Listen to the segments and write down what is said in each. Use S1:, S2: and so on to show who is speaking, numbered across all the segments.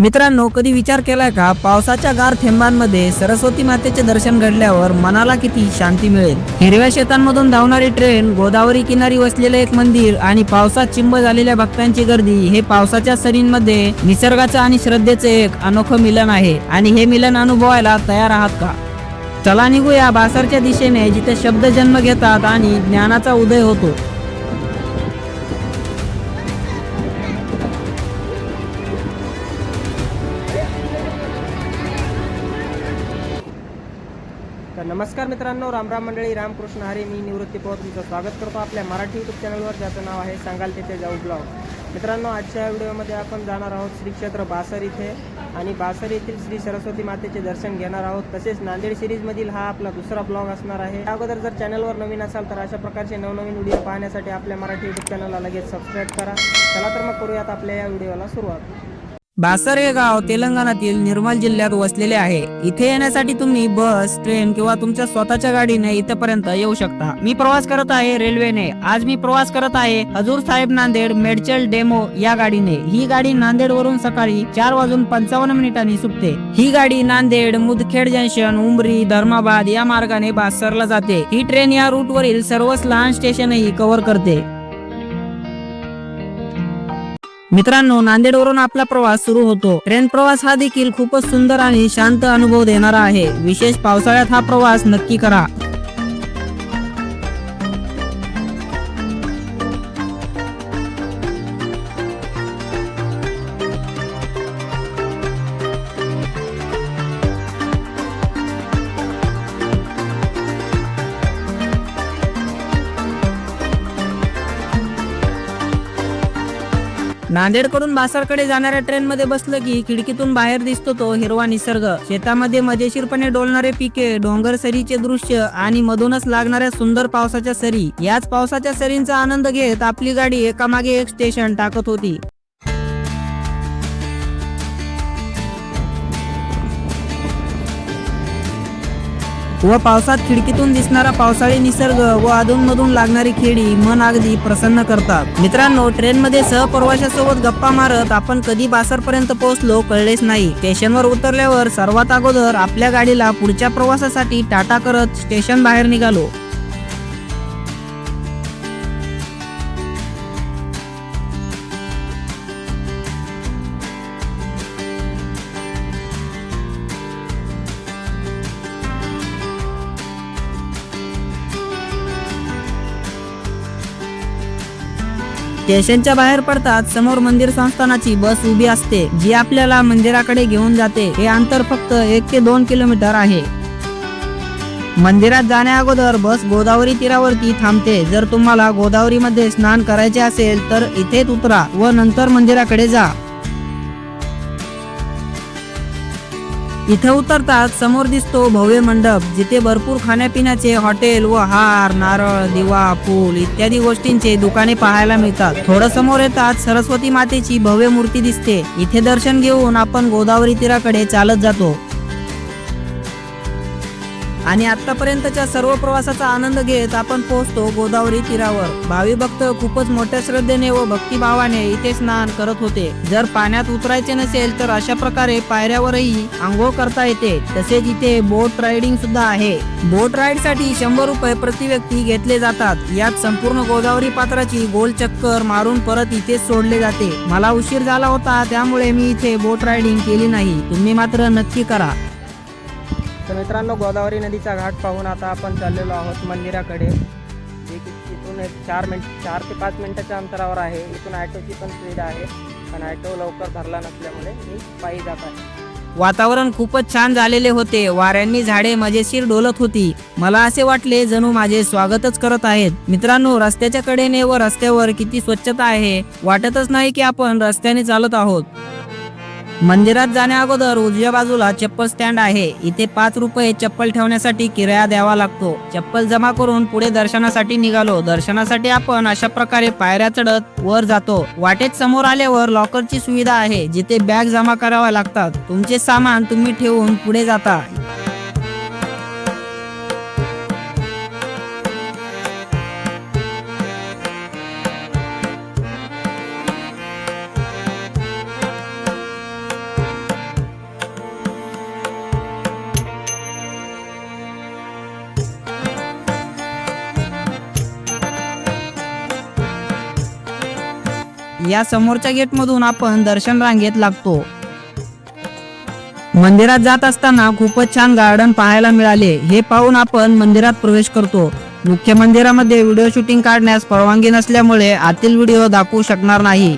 S1: मित्रांनो कधी विचार केलाय का? पावसाच्या गार थेंबांमध्ये सरस्वती मातेचे दर्शन घडल्यावर मनाला किती शांती मिळेल? हिरव्या शेतांमधून धावणारी ट्रेन गोदावरी किनारी वसलेले एक मंदिर आणि पावसात चिंब झालेल्या भक्तांची गर्दी हे पावसाच्या सरींमध्ये निसर्गाचं आणि श्रद्धेचं एक अनोखं मिलन आहे. आणि हे मिलन अनुभवायला तयार आहात का? चला निघूया बासरच्या दिशेने जिथे शब्द जन्म घेतात आणि ज्ञानाचा उदय होतो.
S2: नमस्कार मित्रांनो रामराम मंडळी रामकृष्ण हरे मी निवृत्ती पवार तुमचं स्वागत करतो आपल्या मराठी यूट्यूब चॅनलवर ज्याचं नाव आहे सांगाल तिथे जाऊ ब्लॉग. मित्रांनो आजच्या व्हिडिओमध्ये आपण जाणार आहोत श्री क्षेत्र बासर इथे आणि बासर येथील श्री सरस्वती मातेचे दर्शन घेणार आहोत. तसेच नांदेड सिरीजमधील हा आपला दुसरा ब्लॉग असणार आहे. अगोदर जर चॅनलवर नवीन असाल तर अशा प्रकारचे नवनवीन व्हिडिओ पाहण्यासाठी आपल्या मराठी यूट्यूब चॅनलला लगेच सबस्क्राईब करा. चला तर मग करूयात आपल्या या व्हिडिओला सुरुवात.
S1: बासर हे गाव तेलंगणातील निर्मल जिल्ह्यात वसलेले आहे. इथे येण्यासाठी तुम्ही बस ट्रेन किंवा तुमच्या स्वतःच्या गाडीने इथपर्यंत येऊ शकता. मी प्रवास करत आहे रेल्वेने. आज मी प्रवास करत आहे हजूर साहेब नांदेड मेडचल डेमो या गाडीने. ही गाडी नांदेड वरून सकाळी चार वाजून पंचावन्न मिनिटांनी सुटते. ही गाडी नांदेड मुदखेड जंक्शन उमरी धर्माबाद या मार्गाने बासरला जाते. ही ट्रेन या रूट वरील सर्वच लहान स्टेशनही कव्हर करते. मित्रांनो नांदेडवरून आपला प्रवास सुरू होतो. ट्रेन प्रवास हा देखील खूपच सुंदर आणि शांत अनुभव देणारा आहे. विशेष पावसाळ्यात हा प्रवास नक्की करा. नांदेडकडून बासरकडे जाणाऱ्या ट्रेन मध्ये बसलं की खिडकीतून बाहेर दिसतो तो हिरवा निसर्ग. शेतामध्ये मजेशीरपणे डोलणारे पिके डोंगर सरीचे दृश्य आणि मधूनच लागणाऱ्या सुंदर पावसाच्या सरी. याच पावसाच्या सरींचा आनंद घेत आपली गाडी एकामागे एक स्टेशन टाकत होती. व पावसात खिडकीतून दिसणारा पावसाळी निसर्ग व अधूनमधून लागणारी खेडी मन अगदी प्रसन्न करतात. मित्रांनो ट्रेन मध्ये सहप्रवाशासोबत गप्पा मारत आपण कधी बासर पर्यंत पोहोचलो कळलेच नाही. स्टेशनवर उतरल्यावर सर्वात अगोदर आपल्या गाडीला पुढच्या प्रवासासाठी टाटा करत स्टेशन बाहेर निघालो. स्टेशनच्या बाहेर पडतात. समोर मंदिर संस्थानाची बस उभी असते जी आपल्याला मंदिराकडे घेऊन जाते. हे अंतर फक्त एक ते दोन किलोमीटर आहे. मंदिरात जाण्या अगोदर बस गोदावरी तीरावरती थांबते. जर तुम्हाला गोदावरीमध्ये स्नान करायचे असेल तर इथेच उतरा व नंतर मंदिराकडे जा. इथं उतरतात समोर दिसतो भव्य मंडप जिथे भरपूर खाण्यापिण्याचे हॉटेल व हार नारळ दिवा फूल इत्यादी गोष्टींचे दुकाने पाहायला मिळतात. थोडं समोर येतात सरस्वती मातेची भव्य मूर्ती दिसते. इथे दर्शन घेऊन आपण गोदावरी तीराकडे चालत जातो. आणि आतापर्यंतच्या सर्व प्रवासाचा आनंद घेत आपण पोहोचतो गोदावरी तीरावर. भावी भक्त खूपच मोठ्या श्रद्धेने व भक्तिभावाने इथे स्नान करत होते. जर पाण्यात उतरायचे नसेल तर अशा प्रकारे पायऱ्यावरही आंघोळ करता येते. तसेच इथे बोट रायडिंग सुद्धा आहे. बोट राईडसाठी शंभर रुपये प्रति व्यक्ती घेतले जातात. यात संपूर्ण गोदावरी पात्राची गोल चक्कर मारून परत इथेच सोडले जाते. मला उशीर झाला होता त्यामुळे मी इथे बोट रायडिंग केली नाही. तुम्ही मात्र नक्की करा.
S2: तर मित्रांनो गोदावरी नदीचा घाट पाहून आता आपण चाललेलो आहोत मंदिराकडे. जे की तिथून एक चार मिनिट चार ते पाच मिनिटाच्या अंतरावर आहे. इथून ॲटोची पण सुविधा आहे पण ॲटो लवकर भरला नसल्यामुळे मी पायी जात आहे.
S1: वातावरण खूपच छान झालेले होते. वाऱ्यांनी झाडे मजेशीर डोलत होती. मला असे वाटले जणू माझे स्वागतच करत आहेत. मित्रांनो रस्त्याच्या कडेने व रस्त्यावर किती स्वच्छता आहे वाटतच नाही की आपण रस्त्याने चालत आहोत. मंदिरात जाण्या अगोदर उजव्या बाजूला चप्पल स्टँड आहे. इथे पाच रुपये चप्पल ठेवण्यासाठी किराया द्यावा लागतो. चप्पल जमा करून पुढे दर्शनासाठी निघालो. दर्शनासाठी आपण अशा प्रकारे पायऱ्या चढत वर जातो. वाटेत समोर आल्यावर लॉकरची सुविधा आहे. जिथे बॅग जमा कराव्या लागतात. तुमचे सामान तुम्ही ठेवून पुढे जाता. या समोरच्या गेटमधून आपण दर्शन रांगेत लागतो. मंदिरात जात असताना खूपच छान गार्डन पाहायला मिळाले. हे पाहून आपण मंदिरात प्रवेश करतो. मुख्य मंदिरामध्ये व्हिडिओ शूटिंग काढण्यास परवानगी नसल्यामुळे आतील व्हिडिओ दाखवू शकणार नाही.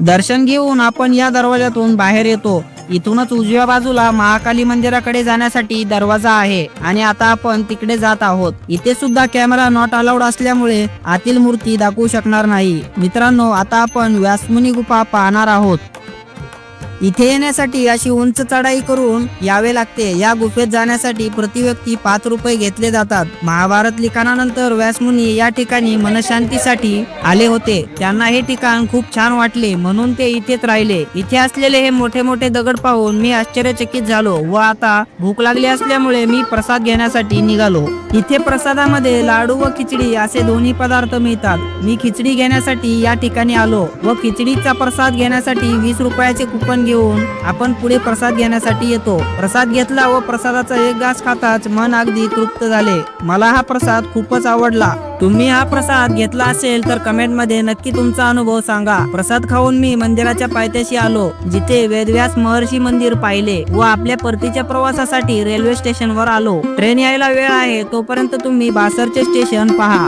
S1: दर्शन घेऊन आपण या दरवाजातून बाहेर येतो. इथूनच उजव्या बाजूला महाकाली मंदिराकडे जाण्यासाठी दरवाजा आहे आणि आता आपण तिकडे जात आहोत. इथे सुद्धा कॅमेरा नॉट अलाउड असल्यामुळे आतील मूर्ती दाखवू शकणार नाही. मित्रांनो आता आपण व्यासमुनी गुफा पाहणार आहोत. इथे येण्यासाठी अशी उंच चढाई करून यावे लागते. या गुफेत जाण्यासाठी प्रति व्यक्ती पाच रुपये घेतले जातात. महाभारत लिखाणानंतर व्यासमुनी या ठिकाणी मनशांतीसाठी आले होते. त्यांना हे ठिकाण खूप छान वाटले. म्हणून ते इथेच राहिले. इथे असलेले हे मोठे मोठे दगड पाहून मी आश्चर्यचकित झालो व आता भूक लागली असल्यामुळे मी प्रसाद घेण्यासाठी निघालो. इथे प्रसादामध्ये लाडू व खिचडी असे दोन्ही पदार्थ मिळतात. मी खिचडी घेण्यासाठी या ठिकाणी आलो व खिचडीचा प्रसाद घेण्यासाठी वीस रुपयाचे कुपन घेऊन आपण पुढे प्रसाद घेण्यासाठी येतो. प्रसाद घेतला व प्रसादाचा एक घास खाताच मन अगदी तृप्त झाले. मला हा प्रसाद खूपच आवडला. तुम्ही हा प्रसाद घेतला असेल तर कमेंटमध्ये नक्की तुमचा अनुभव सांगा. प्रसाद खाऊन मी मंदिराच्या पायथ्याशी आलो जिथे वेदव्यास महर्षी मंदिर पाहिले व आपल्या परतीच्या प्रवासासाठी रेल्वे स्टेशनवर आलो. ट्रेन यायला वेळ आहे तोपर्यंत तुम्ही बासरचे स्टेशन पहा.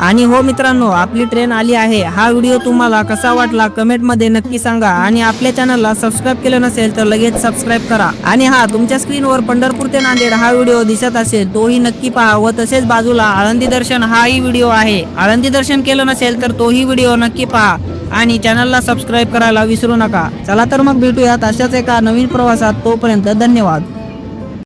S1: आणि हो मित्रांनो आपली ट्रेन आली आहे. हा व्हिडिओ तुम्हाला कसा वाटला कमेंटमध्ये नक्की सांगा. आणि आपल्या चॅनलला सबस्क्राईब केलं नसेल तर लगेच सबस्क्राईब करा. आणि हा तुमच्या स्क्रीनवर पंढरपूर ते नांदेड हा व्हिडिओ दिसत असेल तोही नक्की पहा व तसेच बाजूला आळंदी दर्शन हाही व्हिडिओ आहे. आळंदी दर्शन केलं नसेल तर तोही व्हिडिओ नक्की पहा. आणि चॅनलला सबस्क्राईब करायला विसरू नका. चला तर मग भेटूयात अशाच एका नवीन प्रवासात. तोपर्यंत धन्यवाद.